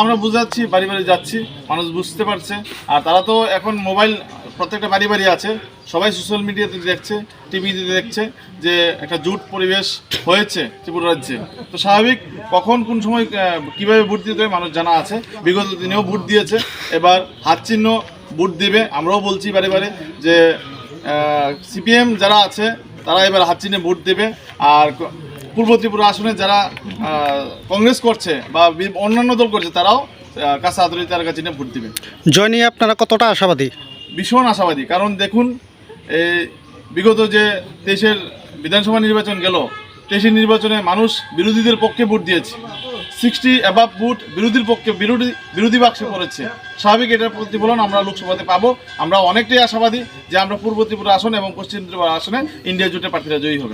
আমরা বুঝাচ্ছি, বাড়ি বাড়ি যাচ্ছি, মানুষ বুঝতে পারছে। আর তারা তো এখন মোবাইল, প্রত্যেকটা বাড়ি বাড়ি আছে। সবাই সোশ্যাল মিডিয়াতে দেখছে টিভিতে দেখছে যে একটা জুট পরিবেশ হয়েছে ত্রিপুরা রাজ্যে। তো স্বাভাবিক, কখন কোন সময় কীভাবে ভোট দিতে মানুষ জানা আছে। বিগত দিনেও ভোট দিয়েছে। এবার হাত চিহ্ন ভোট দিবে। আমরাও বলছি বারে বারে যে সিপিএম যারা আছে তারা এবার হাত চিনে ভোট দেবে। আর পূর্ব ত্রিপুরা আসনে যারা কংগ্রেস করছে বা অন্যান্য দল করছে তারাও কাছে আদরিত তার কাছে ভোট দেবে। জয় নিয়ে আপনারা কতটা আশাবাদী? ভীষণ আশাবাদী। কারণ দেখুন এই বিগত যে দেশের বিধানসভা নির্বাচন গেল তেইশের নির্বাচনে মানুষ বিরোধীদের পক্ষে ভোট দিয়েছে। সিক্সটি অ্যাবাভ ভোট বিরোধীর পক্ষে বিরোধী বিরোধী বাক্সে পড়েছে। স্বাভাবিক এটার প্রতিফলন আমরা লোকসভাতে পাবো। আমরা অনেকটাই আশাবাদী যে আমরা পূর্ব ত্রিপুরা আসন এবং পশ্চিম ত্রিপুরা আসনে ইন্ডিয়া জোটে প্রার্থীরা জয়ী হবে।